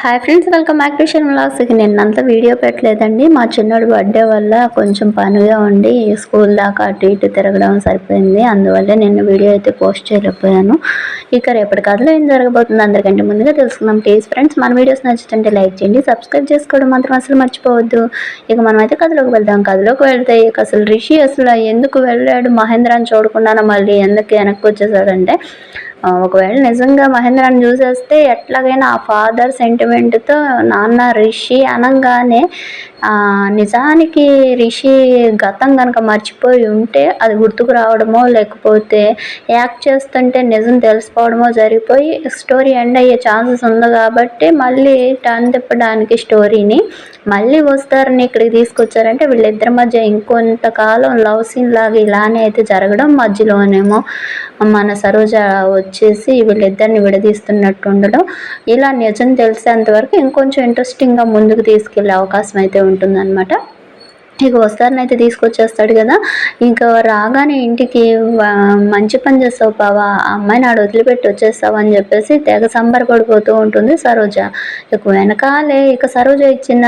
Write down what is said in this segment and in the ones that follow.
Hi friends welcome back to షన్ వ్లాగ్స్కి నిన్నంత video పెట్టలేదండి. మా చిన్నోడు బర్త్డే వల్ల కొంచెం పనిగా ఉండి స్కూల్ దాకా అటు ఇటు తిరగడం సరిపోయింది. అందువల్ల నిన్న వీడియో అయితే పోస్ట్ చేయలేకపోయాను. ఇక రేపటి కథలో ఏం జరగబోతుంది అందరికంటే ముందుగా తెలుసుకుందాం. ప్లీజ్ ఫ్రెండ్స్ మన వీడియోస్ నచ్చుతుంటే లైక్ చేయండి. సబ్స్క్రైబ్ చేసుకోవడం మాత్రం అసలు మర్చిపోవద్దు. ఇక మనం అయితే కథలోకి వెళ్దాం. కథలోకి వెళ్తే ఇక అసలు రిషి అసలు ఎందుకు వెళ్ళాడు? మహేంద్రాన్ని చూడకుండా మళ్ళీ ఎందుకు వెనక్కి వచ్చేసాడంటే ఒకవేళ నిజంగా మహేంద్రాన్ని చూసేస్తే ఎట్లాగైనా ఆ ఫాదర్ సెంటిమెంట్తో నాన్న రిషి అనగానే నిజానికి రిషి గతం కనుక మర్చిపోయి ఉంటే అది గుర్తుకు రావడమో లేకపోతే యాక్ట్ చేస్తుంటే నిజం తెలిసిపోవడమో జరిగిపోయి స్టోరీ ఎండ్ అయ్యే ఛాన్సెస్ ఉంది కాబట్టి మళ్ళీ టర్న్ తిప్పడానికి స్టోరీని మళ్ళీ వస్తారని ఇక్కడికి తీసుకొచ్చారంటే వీళ్ళిద్దరి మధ్య ఇంకొంతకాలం లవ్ సీన్ లాగా ఇలానే అయితే జరగడం మధ్యలోనేమో మన సరోజ వచ్చేసి వీళ్ళిద్దరిని విడదీస్తున్నట్టు ఉండడం. ఇలా నిజం తెలిసేంత వరకు ఇంకొంచెం ఇంట్రెస్టింగ్గా ముందుకు తీసుకెళ్ళే అవకాశం అయితే ఉంటుందన్నమాట. ఇక వస్తారని అయితే తీసుకొచ్చేస్తాడు కదా. ఇంకా రాగానే ఇంటికి మంచి పని చేస్తావు బావా ఆ అమ్మాయిని ఆడ వదిలిపెట్టి వచ్చేస్తావు అని చెప్పేసి తెగ సంబరపడిపోతూ ఉంటుంది సరోజ. ఇక వెనకాలే ఇక సరోజ ఇచ్చిన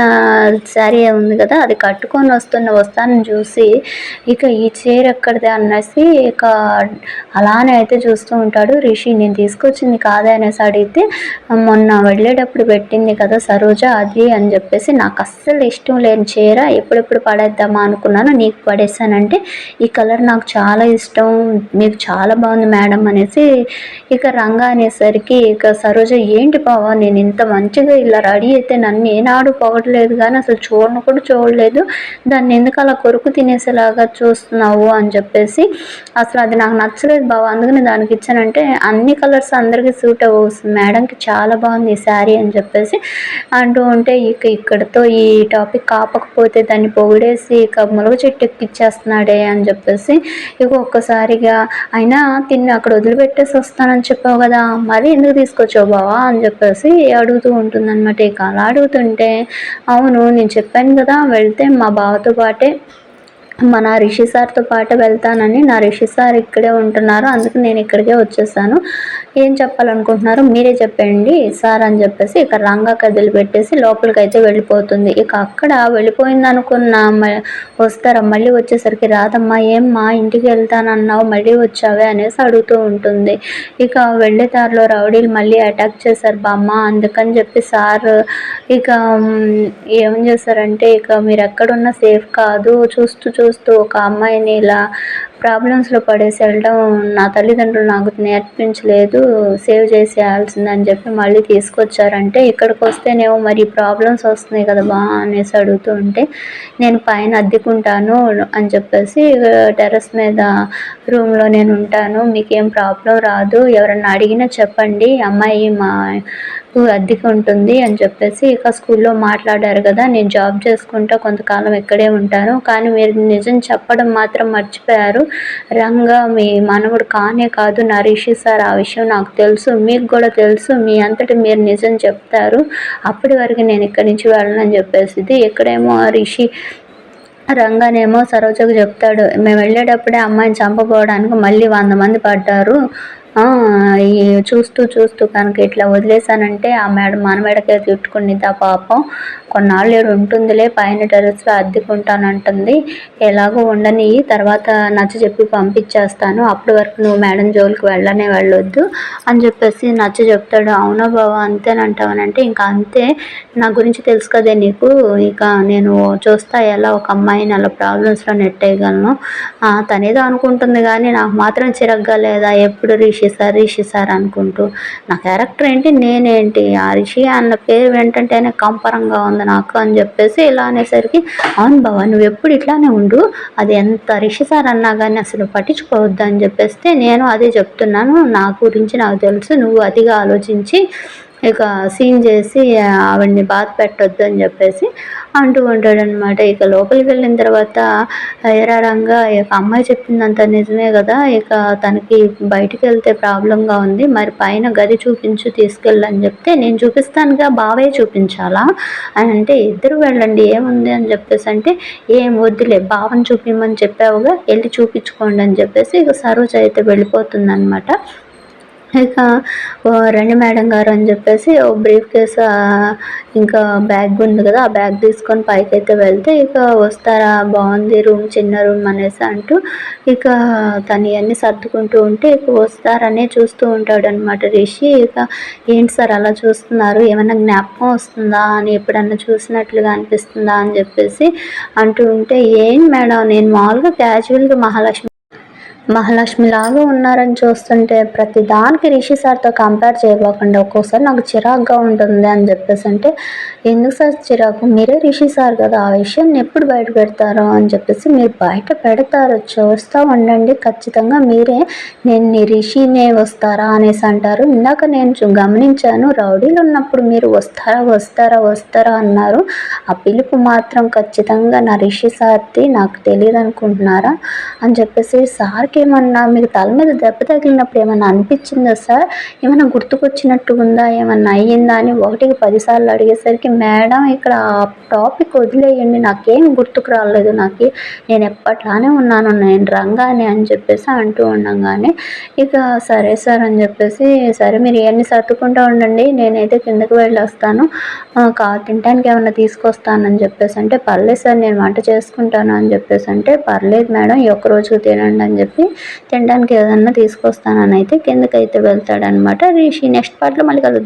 శారీ ఉంది కదా అది కట్టుకొని వస్తున్న వస్తానని చూసి ఇక ఈ చీర ఎక్కడిదే అనేసి ఇక అలానే అయితే చూస్తూ ఉంటాడు. రిషి నేను తీసుకొచ్చింది కాదే అనేసి అడిగితే మొన్న వెళ్ళేటప్పుడు పెట్టింది కదా సరోజ అది అని చెప్పేసి నాకు అస్సలు ఇష్టం లేని చీర ఎప్పుడెప్పుడు పడ పడేద్దామా అనుకున్నాను నీకు పడేసానంటే ఈ కలర్ నాకు చాలా ఇష్టం మీకు చాలా బాగుంది మేడం అనేసి ఇక రంగా అనేసరికి ఇక సరోజ ఏంటి బావా నేను ఇంత మంచిగా ఇలా రెడీ అయితే నన్ను ఏనాడు పొగడలేదు కానీ అసలు చూడను కూడా చూడలేదు. దాన్ని ఎందుకు అలా కొరుకు తినేసేలాగా చూస్తున్నావు? అని చెప్పేసి అసలు అది నాకు నచ్చలేదు బావా అందుకని దానికి ఇచ్చానంటే అన్ని కలర్స్ అందరికీ సూట్ అవ్వస్తుంది మేడంకి చాలా బాగుంది ఈ శారీ అని చెప్పేసి అంటూ ఉంటే ఇక ఇక్కడతో ఈ టాపిక్ కాపకపోతే దాన్ని పొగిడే చెప్పేసి ఇక మునగ చెట్టు ఎక్కిచ్చేస్తున్నాడే అని చెప్పేసి ఇక ఒక్కసారిగా అయినా తిన్ను అక్కడ వదిలిపెట్టేసి వస్తానని చెప్పావు కదా మరి ఎందుకు తీసుకొచ్చావు బావా? అని చెప్పేసి అడుగుతూ ఉంటుందన్నమాట. ఇక అలా అడుగుతుంటే అవును నేను చెప్పాను కదా వెళ్తే మా బావతో పాటే మన రిషి సార్తో పాటు వెళ్తానని నా రిషి సార్ ఇక్కడే ఉంటున్నారు అందుకు నేను ఇక్కడికే వచ్చేసాను. ఏం చెప్పాలనుకుంటున్నారు మీరే చెప్పండి సార్ అని చెప్పేసి ఇక రంగా కదిలి పెట్టేసి లోపలికి అయితే వెళ్ళిపోతుంది. ఇక అక్కడ వెళ్ళిపోయింది అనుకున్న వస్తారా? మళ్ళీ వచ్చేసరికి రాదమ్మా ఏమ్మా ఇంటికి వెళ్తానన్నావు మళ్ళీ వచ్చావే అనేసి అడుగుతూ ఉంటుంది. ఇక వెళ్ళే దారిలో రౌడీలు మళ్ళీ అటాక్ చేశారు బామ్మ అందుకని చెప్పి సార్ ఇక ఏం చేశారంటే ఇక మీరు ఎక్కడున్నా సేఫ్ కాదు చూస్తూ చూ చూస్తూ ఒక అమ్మాయిని ఇలా ప్రాబ్లమ్స్లో పడేసి వెళ్ళడం నా తల్లిదండ్రులు నాకు నేర్పించలేదు సేవ్ చేసేయాల్సిందని చెప్పి మళ్ళీ తీసుకొచ్చారంటే ఇక్కడికి వస్తేనేమో మరి ప్రాబ్లమ్స్ వస్తున్నాయి కదా బా అనేసి అడుగుతూ ఉంటే నేను పైన అద్దెకుంటాను అని చెప్పేసి టెర్రస్ మీద రూమ్లో నేను ఉంటాను మీకేం ప్రాబ్లం రాదు ఎవరన్నా అడిగినా చెప్పండి అమ్మాయి మా అద్దెకి ఉంటుంది అని చెప్పేసి ఇక స్కూల్లో మాట్లాడారు కదా నేను జాబ్ చేసుకుంటా కొంతకాలం ఇక్కడే ఉంటాను. కానీ మీరు నిజం చెప్పడం మాత్రం మర్చిపోయారు. రంగా మీ మనవుడు కానే కాదు నా రిషి సార్ ఆ విషయం నాకు తెలుసు మీకు కూడా తెలుసు మీ అంతటి మీరు నిజం చెప్తారు. అప్పటి వరకు నేను ఇక్కడి నుంచి వెళ్ళనని చెప్పేసి ఇక్కడేమో రిషి రంగానేమో సరోజకు చెప్తాడు మేము వెళ్ళేటప్పుడే అమ్మాయిని చంపబోవడానికి మళ్ళీ వంద మంది పడ్డారు. చూస్తూ చూస్తూ కనుక ఇట్లా వదిలేసానంటే ఆ మేడ మనమేడకే తిట్టుకునిద్ది ఆ పాపం. కొన్నాళ్ళు ఏడు ఉంటుందిలే పైన టెర్రస్లో అద్దెకుంటానంటుంది. ఎలాగో ఉండని తర్వాత నచ్చ చెప్పి పంపించేస్తాను. అప్పటి వరకు నువ్వు మేడం జోలికి వెళ్ళనే వెళ్ళొద్దు అని చెప్పేసి నచ్చ చెప్తాడు. అవునా బావా అంతేనంటావనంటే ఇంకా అంతే. నా గురించి తెలుసు కదే నీకు. ఇక నేను చూస్తా ఎలా ఒక అమ్మాయిని అలా ప్రాబ్లమ్స్లో నెట్టేయగలను. తనేదో అనుకుంటుంది కానీ నాకు మాత్రం చిరగ్గా లేదా. ఎప్పుడు రిషి సార్ రిషి సార్ అనుకుంటూ నా క్యారెక్టర్ ఏంటి నేనేంటి ఆ రిషి అన్న పేరు వెంటంటేనే కంపరంగా ఉంది నాకు అని చెప్పేసి ఇలా అనేసరికి అవును బావా నువ్వు ఎప్పుడు ఇట్లానే ఉండు అది ఎంత రిషి సార్ అన్నా కానీ అసలు పట్టించుకోవద్దు అని చెప్పేస్తే నేను అదే చెప్తున్నాను. నా గురించి నాకు తెలుసు నువ్వు అదిగా ఆలోచించి ఇక సీన్ చేసి ఆవిడ్ని బాధ పెట్టొద్దు అని చెప్పేసి అంటూ ఉంటాడనమాట ఇక లోపలికి వెళ్ళిన తర్వాత ఎరారంగా ఇక అమ్మాయి చెప్పిందంత నిజమే కదా. ఇక తనకి బయటికి వెళ్తే ప్రాబ్లంగా ఉంది. మరి పైన గది చూపించు తీసుకెళ్ళని చెప్తే నేను చూపిస్తానుగా బావే చూపించాలా? అని అంటే ఇద్దరు వెళ్ళండి ఏముంది అని చెప్పేసి అంటే ఏం వద్దులే బావని చూపించమని చెప్పావుగా వెళ్ళి చూపించుకోండి అని చెప్పేసి ఇక సరోజ అయితే వెళ్ళిపోతుంది అనమాట ఇక రండి మేడం గారు అని చెప్పేసి ఓ బ్రీఫ్ కేస్ ఇంకా బ్యాగ్ ఉంది కదా ఆ బ్యాగ్ తీసుకొని పైకి అయితే వెళ్తే ఇక వస్తారా బాగుంది రూమ్ చిన్న రూమ్ అనేసి అంటూ ఇక తను ఇవన్నీ సర్దుకుంటూ ఉంటే ఇక వస్తారనే చూస్తూ ఉంటాడు అనమాట రిషి. ఇక ఏంటి సార్ అలా చూస్తున్నారు? ఏమైనా జ్ఞాపకం వస్తుందా? అని ఎప్పుడన్నా చూసినట్లుగా అనిపిస్తుందా అని చెప్పేసి అంటూ ఉంటే ఏం మేడం నేను మామూలుగా క్యాజువల్గా మహాలక్ష్మి మహాలక్ష్మిలాగా ఉన్నారని చూస్తుంటే ప్రతి దానికి రిషి సార్తో కంపేర్ చేయబోకుండా ఒక్కోసారి నాకు చిరాగ్గా ఉంటుంది అని చెప్పేసి అంటే ఎందుకు సార్ చిరాకు? మీరే రిషి సార్ కదా ఆ విషయాన్ని ఎప్పుడు బయట పెడతారు? అని చెప్పేసి మీరు బయట పెడతారు. చూస్తూ ఉండండి ఖచ్చితంగా మీరే నేను నీ రిషినే వస్తారా? అనేసి అంటారు. ఇందాక నేను గమనించాను రౌడీలు ఉన్నప్పుడు మీరు వస్తారా వస్తారా వస్తారా అన్నారు. ఆ పిలుపు మాత్రం ఖచ్చితంగా నా రిషి సార్ది నాకు తెలియదు అనుకుంటున్నారా అని చెప్పేసి సార్కి ఏమన్నా మీకు తల మీద దెబ్బ తగిలినప్పుడు ఏమన్నా అనిపించిందా సార్? ఏమన్నా గుర్తుకొచ్చినట్టు ఉందా? ఏమన్నా అయ్యిందా అని ఒకటికి పదిసార్లు అడిగేసరికి మేడం ఇక్కడ ఆ టాపిక్ వదిలేయండి నాకేం గుర్తుకు రాలేదు నాకు నేను ఎప్పట్లానే ఉన్నాను నేను రంగానే అని చెప్పేసి అంటూ ఉండగానే ఇక సరే సార్ అని చెప్పేసి సరే మీరు ఇవన్నీ సర్దుకుంటూ ఉండండి నేనైతే కిందకి వెళ్ళి వస్తాను కా తినడానికి ఏమన్నా తీసుకొస్తానని చెప్పేసి అంటే పర్లేదు సార్ నేను వంట చేసుకుంటాను అని చెప్పేసి అంటే పర్లేదు మేడం ఈ ఒక్క రోజుకు తినండి అని చెప్పి తినడానికి ఏదన్నా తీసుకొస్తానని అయితే కిందకైతే వెళ్తాడనమాట రిషి నెక్స్ట్ పార్ట్లో మళ్ళీ కలుద్దాం.